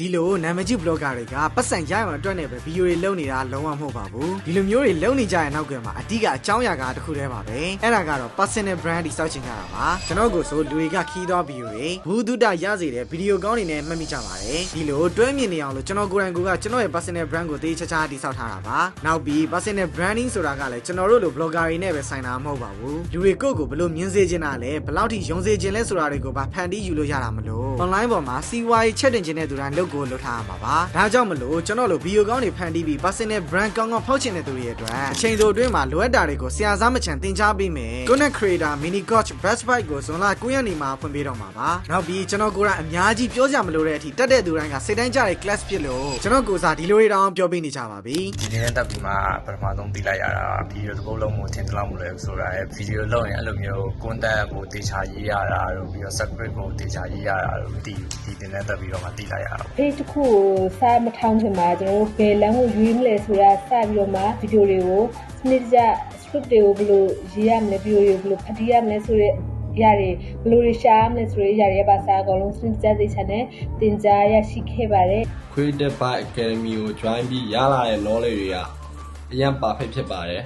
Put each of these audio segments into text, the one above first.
ဒီလိုနာမည်ကြီး blogger တွေကပတ်စံရအောင်အတွက်နဲ့ပဲဗီဒီယိုတွေလုပ်နေတာလုံးဝမဟုတ်ပါဘူးဒီလိုမျိုးတွေလုပ်နေကြတဲ့နောက်ကွယ်မှာအဓိကအကြောင်းအရာကတစ်ခုတည်းပါပဲအဲ့ဒါကတော့ personal brand တိစောက်ချင်ကြတာပါကျွန်တော်ကိုဆိုလူတွေကခီးသောဗီဒီယိုတွေဘူးဒုတရစေတဲ့ဗီဒီယိုကောင်းတွေနဲ့မှတ်မိကြပါတယ်ဒီလိုတွဲမြင်နေအောင်လို့ကျွန်တော်ကိုယ်တိုင်ကိုကကျွန်တော်ရဲ့ personal brand ကိုတေးချာချာတိစောက်ထားတာပါနောက်ပြီး personal branding ဆိုတာကလည်းကျွန်တော်တို့လို blogger တွေနဲ့ပဲဆိုင်တာမဟုတ်ပါဘူးလူတွေကိုယ့်ကိုဘယ်လိုမြင်စေချင်တာလဲဘယ်လောက်ထိယုံစေချင်လဲဆိုတာတွေကိုပါဖန်တီးယူလို့ရတာမလို့ online ပေါ်မှာစီဝါရေးချက်တင်ခြင်းတဲ့သူတိုင်းလုပ်ကိုလုပ်ထားရမှာပါဒါကြောင့်မလို့ကျွန်တော်လိုဗီဒီယိုကောင်းတွေဖန်တီးပြီး personal brand ကောင်းကောင်းဖောက်ချင်တဲ့သူတွေရဲ့အတွက်အချိန်တိုအတွင်းမှာလိုအပ်တာတွေကိုဆရာစားမချန်သင်ကြားပေးမယ် content creator mini coach best bite ကိုဇွန်လ9ရက်နေ့မှာဖွင့်ပေးတော့မှာပါနောက်ပြီးကျွန်တော်ကိုယ်တိုင်အများကြီးပြောကြမလို့တဲ့အထိတက်တဲ့သူတိုင်းကစိတ်တိုင်းကြတဲ့ class ဖြစ်လို့ကျွန်တော်ကိုယ်စားဒီလိုတွေတောင်ပြောပေးနေကြပါပြီဒီနေ့နဲ့တက်ပြီးမှပထမဆုံးသိလိုက်ရတာဗီဒီယိုတစ်ပုတ်လုံးကိုထင်သလောက်မလဲဆိုတာရယ်ဗီဒီယိုလုံးရင်အဲ့လိုမျိုး content ကိုတေချာရေးရတာတို့ပြီးတော့ script ကိုတေချာရေးရတာတို့ဒီဒီတင်နဲ့တက်ပြီးတော့မှသိလိုက်ရတာပေါ့ page တစ်ခုကိုစာမထောင်ခင်မှာကျွန်တော်တို့ဘယ်လမ်းကိုရွေးမလဲဆိုတာစပြီးတော့မှဗီဒီယိုတွေကိုစနစ်တကျ script တွေကိုဘယ်လိုရေးရမလဲဗီဒီယိုတွေကိုဘယ်လိုဖတ်တီးရမလဲဆိုတဲ့ရတွေဘယ်လိုတွေရှာရမလဲဆိုတဲ့ရတွေပါစာအကုန်လုံးစနစ်တကျသိချင်တဲ့သင်ကြားရရှိခဲ့ပါတယ် Creative by Academy ကို join ပြီးရလာတဲ့ knowledge တွေကအရင် perfect ဖြစ်ပါတယ်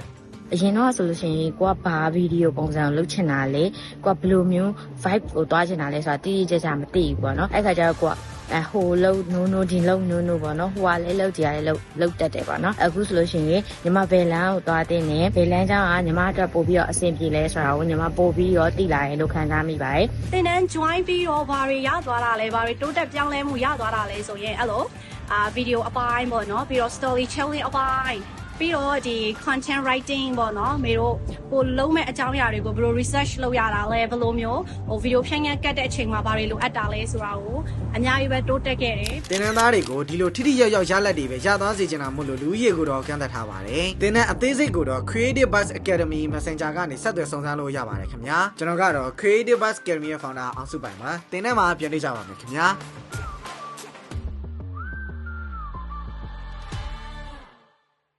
အရင်တော့ဆိုလို့ရှိရင်ကိုကဘာဗီဒီယိုပုံစံကိုလုပ်ချင်တာလဲကိုကဘယ်လိုမျိုး vibe ကိုတွားချင်တာလဲဆိုတာတိတိကျကျမသိဘူးပေါ့နော်အဲ့ခါကျတော့ကိုက အဲဟိုလုံးနိုးနိုးဒီလုံးနိုးနိုးပေါ့နော်ဟိုကလည်းလောက်ကြရတယ်လောက်လောက်တက်တယ်ပေါ့နော်အခုဆိုလို့ရှိရင်ညီမဘယ်လန်းကိုတွားတင်နေဘယ်လန်းကျောင်းကညီမအတွက်ပို့ပြီးတော့အဆင်ပြေလဲဆိုတာကိုညီမပို့ပြီးတော့သိလာရင်လို့ခံစားမိပါတယ်သင်တန်း join ပြီးတော့ဘာတွေရသွားတာလဲဘာတွေတိုးတက်ပြောင်းလဲမှုရသွားတာလဲဆိုရင်အဲ့လိုအာဗီဒီယိုအပိုင်းပေါ့နော်ပြီးတော့ story telling အပိုင်း ပြီးတော့ဒီ content writing ပေါ့နော်မေတို့ဟိုလုံးမဲ့အကြောင်းအရာတွေကိုဘယ်လို research လုပ်ရတာလဲဘယ်လိုမျိုးဟိုဗီဒီယိုဖြန့်ညက်ကတ်တဲ့အချိန်မှာဘာတွေလိုအပ်တာလဲဆိုတာကိုအများကြီးပဲတိုးတက်ခဲ့တယ်တင်နန်းသားတွေကိုဒီလိုထိထိရောက်ရောက်ရလက်တွေပဲရသွားစေချင်တာမို့လို့လူကြီးကိုတော့ကန့်သက်ထားပါတယ်။တင်နန်းအသေးစိတ်ကိုတော့ Creative Buzz Academy Messenger ကနေဆက်သွယ်စုံစမ်းလို့ရပါတယ်ခင်ဗျာ။ကျွန်တော်ကတော့ Creative Buzz Academy ရဲ့ founder အောင်စုပိုင်ပါ။တင်နန်းမှာပြန်တွေ့ကြပါမယ်ခင်ဗျာ။